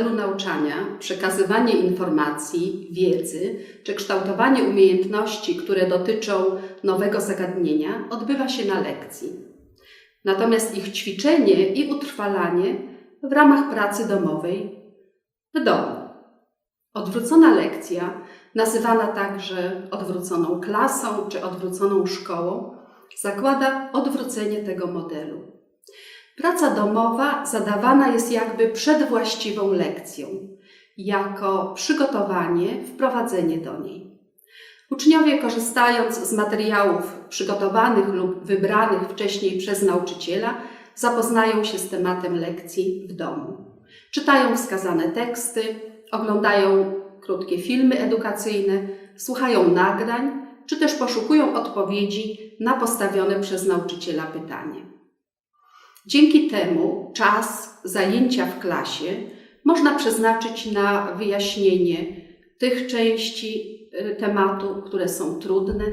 modelu nauczania przekazywanie informacji, wiedzy czy kształtowanie umiejętności, które dotyczą nowego zagadnienia, odbywa się na lekcji. Natomiast ich ćwiczenie i utrwalanie w ramach pracy domowej w domu. Odwrócona lekcja, nazywana także odwróconą klasą czy odwróconą szkołą, zakłada odwrócenie tego modelu. Praca domowa zadawana jest jakby przed właściwą lekcją, jako przygotowanie, wprowadzenie do niej. Uczniowie, korzystając z materiałów przygotowanych lub wybranych wcześniej przez nauczyciela, zapoznają się z tematem lekcji w domu. Czytają wskazane teksty, oglądają krótkie filmy edukacyjne, słuchają nagrań, czy też poszukują odpowiedzi na postawione przez nauczyciela pytanie. Dzięki temu czas zajęcia w klasie można przeznaczyć na wyjaśnienie tych części y, tematu, które są trudne,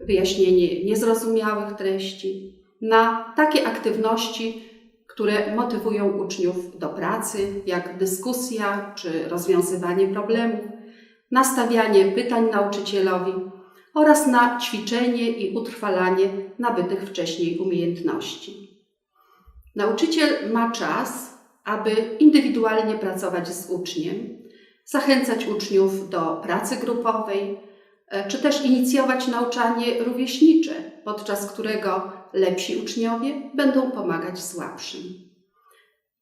wyjaśnienie niezrozumiałych treści, na takie aktywności, które motywują uczniów do pracy, jak dyskusja czy rozwiązywanie problemów, nastawianie pytań nauczycielowi oraz na ćwiczenie i utrwalanie nabytych wcześniej umiejętności. Nauczyciel ma czas, aby indywidualnie pracować z uczniem, zachęcać uczniów do pracy grupowej, e, czy też inicjować nauczanie rówieśnicze, podczas którego lepsi uczniowie będą pomagać słabszym.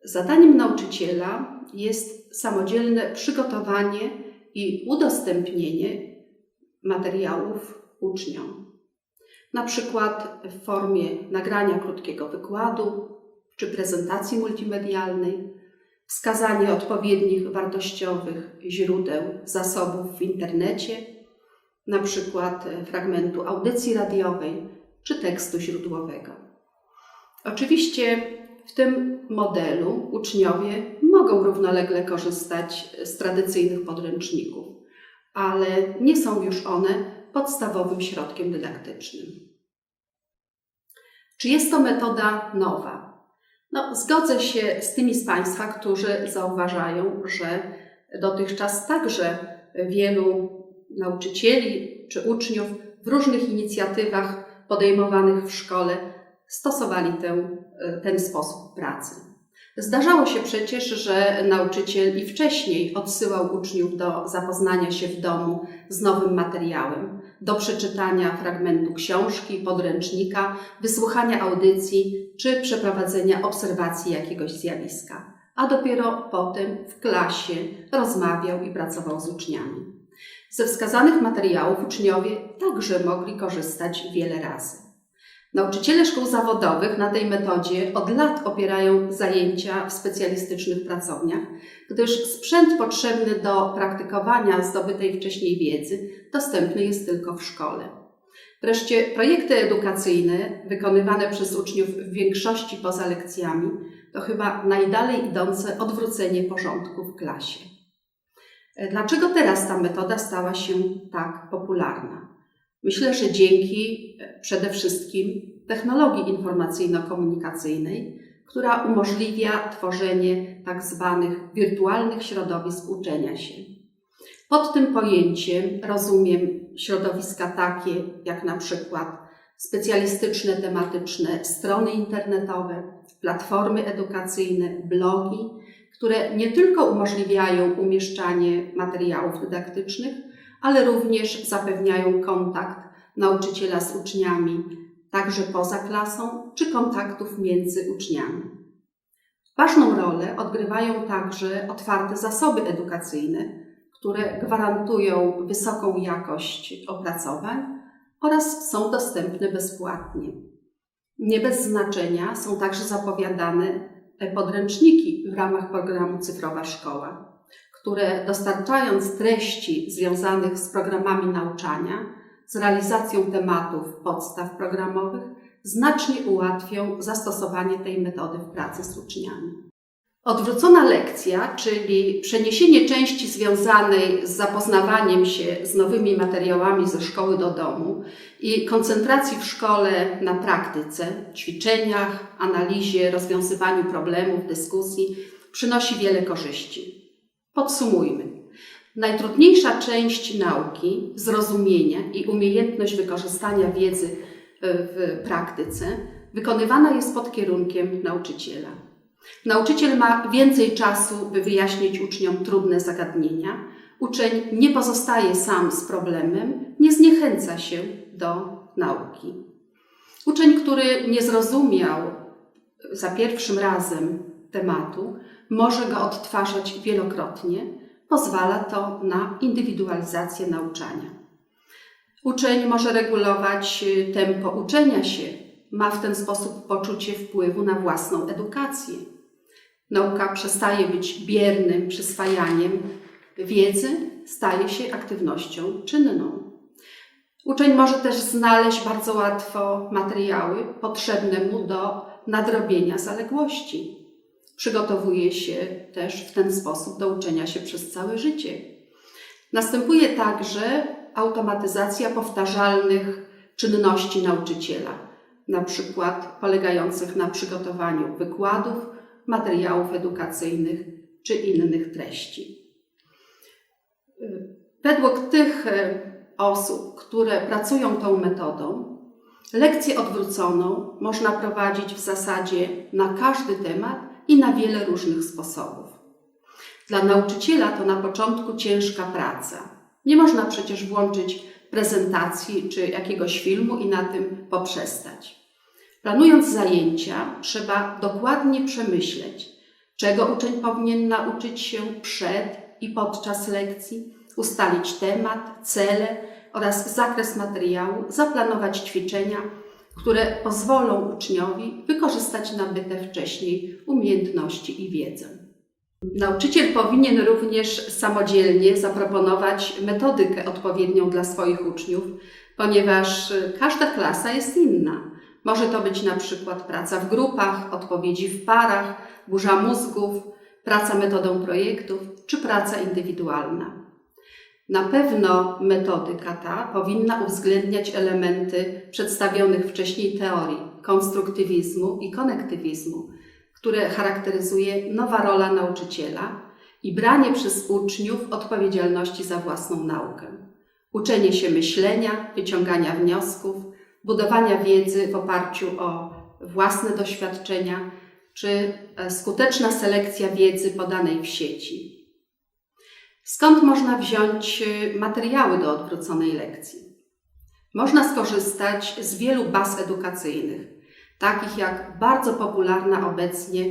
Zadaniem nauczyciela jest samodzielne przygotowanie i udostępnienie materiałów uczniom. Na przykład w formie nagrania krótkiego wykładu czy prezentacji multimedialnej, wskazanie odpowiednich wartościowych źródeł, zasobów w internecie, na przykład fragmentu audycji radiowej czy tekstu źródłowego. Oczywiście w tym modelu uczniowie mogą równolegle korzystać z tradycyjnych podręczników, ale nie są już one podstawowym środkiem dydaktycznym. Czy jest to metoda nowa? No, zgodzę się z tymi z Państwa, którzy zauważają, że dotychczas także wielu nauczycieli czy uczniów w różnych inicjatywach podejmowanych w szkole stosowali ten, ten sposób pracy. Zdarzało się przecież, że nauczyciel i wcześniej odsyłał uczniów do zapoznania się w domu z nowym materiałem, do przeczytania fragmentu książki, podręcznika, wysłuchania audycji czy przeprowadzenia obserwacji jakiegoś zjawiska, a dopiero potem w klasie rozmawiał i pracował z uczniami. Ze wskazanych materiałów uczniowie także mogli korzystać wiele razy. Nauczyciele szkół zawodowych na tej metodzie od lat opierają zajęcia w specjalistycznych pracowniach, gdyż sprzęt potrzebny do praktykowania zdobytej wcześniej wiedzy dostępny jest tylko w szkole. Wreszcie projekty edukacyjne wykonywane przez uczniów w większości poza lekcjami to chyba najdalej idące odwrócenie porządku w klasie. Dlaczego teraz ta metoda stała się tak popularna? Myślę, że dzięki e, przede wszystkim technologii informacyjno-komunikacyjnej, która umożliwia tworzenie tak zwanych wirtualnych środowisk uczenia się. Pod tym pojęciem rozumiem środowiska takie jak na przykład specjalistyczne, tematyczne strony internetowe, platformy edukacyjne, blogi, które nie tylko umożliwiają umieszczanie materiałów dydaktycznych, ale również zapewniają kontakt nauczyciela z uczniami, także poza klasą, czy kontaktów między uczniami. Ważną rolę odgrywają także otwarte zasoby edukacyjne, które gwarantują wysoką jakość opracowań oraz są dostępne bezpłatnie. Nie bez znaczenia są także zapowiadane podręczniki w ramach programu Cyfrowa Szkoła które dostarczając treści związanych z programami nauczania, z realizacją tematów podstaw programowych, znacznie ułatwią zastosowanie tej metody w pracy z uczniami. Odwrócona lekcja, czyli przeniesienie części związanej z zapoznawaniem się z nowymi materiałami ze szkoły do domu i koncentracji w szkole na praktyce, ćwiczeniach, analizie, rozwiązywaniu problemów, dyskusji, przynosi wiele korzyści. Podsumujmy. Najtrudniejsza część nauki, zrozumienie i umiejętność wykorzystania wiedzy y, w praktyce, wykonywana jest pod kierunkiem nauczyciela. Nauczyciel ma więcej czasu, by wyjaśnić uczniom trudne zagadnienia. Uczeń nie pozostaje sam z problemem, nie zniechęca się do nauki. Uczeń, który nie zrozumiał za pierwszym razem tematu, może go odtwarzać wielokrotnie. Pozwala to na indywidualizację nauczania. Uczeń może regulować y, tempo uczenia się, ma w ten sposób poczucie wpływu na własną edukację. Nauka przestaje być biernym przyswajaniem wiedzy, staje się aktywnością czynną. Uczeń może też znaleźć bardzo łatwo materiały potrzebne mu do nadrobienia zaległości. Przygotowuje się też w ten sposób do uczenia się przez całe życie. Następuje także automatyzacja powtarzalnych czynności nauczyciela, na przykład polegających na przygotowaniu wykładów, materiałów edukacyjnych czy innych treści. Według tych e, osób, które pracują tą metodą, lekcję odwróconą można prowadzić w zasadzie na każdy temat i na wiele różnych sposobów. Dla nauczyciela to na początku ciężka praca. Nie można przecież włączyć prezentacji czy jakiegoś filmu i na tym poprzestać. Planując zajęcia, trzeba dokładnie przemyśleć, czego uczeń powinien nauczyć się przed i podczas lekcji, ustalić temat, cele oraz zakres materiału, zaplanować ćwiczenia, które pozwolą uczniowi wykorzystać nabyte wcześniej umiejętności i wiedzę. Nauczyciel powinien również samodzielnie zaproponować metodykę odpowiednią dla swoich uczniów, ponieważ każda klasa jest inna. Może to być na przykład praca w grupach, odpowiedzi w parach, burza mózgów, praca metodą projektów czy praca indywidualna. Na pewno metodyka ta powinna uwzględniać elementy przedstawionych wcześniej teorii konstruktywizmu i konektywizmu, które charakteryzuje nowa rola nauczyciela i branie przez uczniów odpowiedzialności za własną naukę. Uczenie się myślenia, wyciągania wniosków, budowania wiedzy w oparciu o własne doświadczenia czy e, skuteczna selekcja wiedzy podanej w sieci. Skąd można wziąć e, materiały do odwróconej lekcji? Można skorzystać z wielu baz edukacyjnych, takich jak bardzo popularna obecnie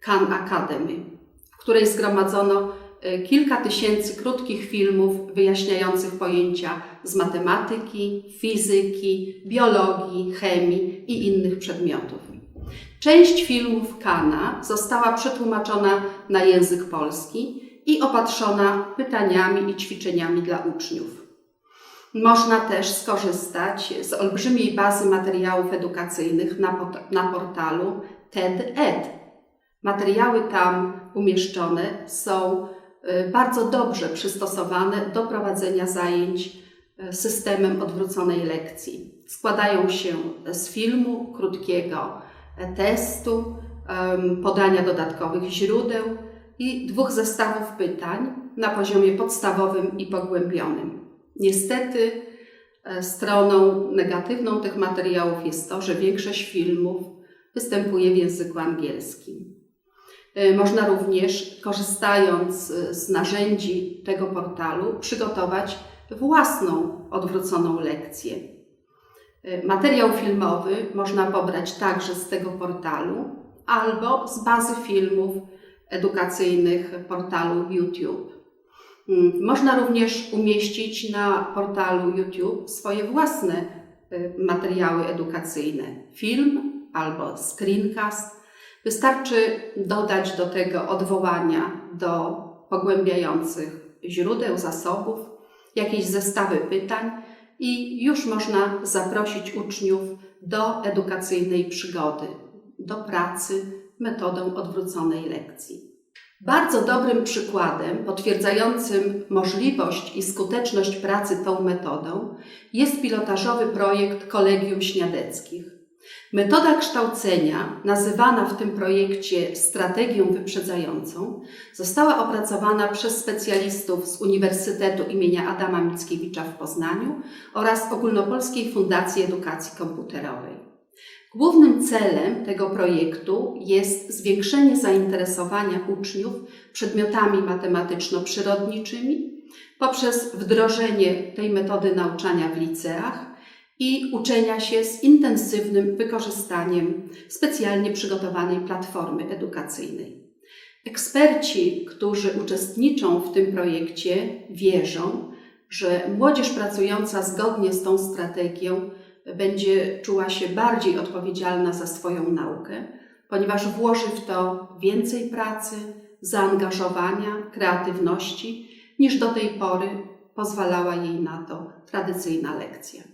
Khan Academy, w której zgromadzono e, kilka tysięcy krótkich filmów wyjaśniających pojęcia z matematyki, fizyki, biologii, chemii i innych przedmiotów. Część filmów Kana została przetłumaczona na język polski i opatrzona pytaniami i ćwiczeniami dla uczniów. Można też skorzystać z olbrzymiej bazy materiałów edukacyjnych na, na portalu TED-Ed. Materiały tam umieszczone są y, bardzo dobrze przystosowane do prowadzenia zajęć y, systemem odwróconej lekcji. Składają się z filmu krótkiego, testu, podania dodatkowych źródeł i dwóch zestawów pytań na poziomie podstawowym i pogłębionym. Niestety, e, stroną negatywną tych materiałów jest to, że większość filmów występuje w języku angielskim. E, można również, korzystając z narzędzi tego portalu, przygotować własną odwróconą lekcję. E, materiał filmowy można pobrać także z tego portalu albo z bazy filmów edukacyjnych portalu YouTube. Mm, można również umieścić na portalu YouTube swoje własne y, materiały edukacyjne, film albo screencast. Wystarczy dodać do tego odwołania do pogłębiających źródeł, zasobów, jakieś zestawy pytań i już można zaprosić uczniów do edukacyjnej przygody, do pracy metodą odwróconej lekcji. Bardzo dobrym przykładem potwierdzającym możliwość i skuteczność pracy tą metodą jest pilotażowy projekt Kolegium Śniadeckich. Metoda kształcenia, nazywana w tym projekcie strategią wyprzedzającą, została opracowana przez specjalistów z Uniwersytetu imienia Adama Mickiewicza w Poznaniu oraz Ogólnopolskiej Fundacji Edukacji Komputerowej. Głównym celem tego projektu jest zwiększenie zainteresowania uczniów przedmiotami matematyczno-przyrodniczymi poprzez wdrożenie tej metody nauczania w liceach i uczenia się z intensywnym wykorzystaniem specjalnie przygotowanej platformy edukacyjnej. Eksperci, którzy uczestniczą w tym projekcie, wierzą, że młodzież pracująca zgodnie z tą strategią będzie czuła się bardziej odpowiedzialna za swoją naukę, ponieważ włoży w to więcej pracy, zaangażowania, kreatywności, niż do tej pory pozwalała jej na to tradycyjna lekcja.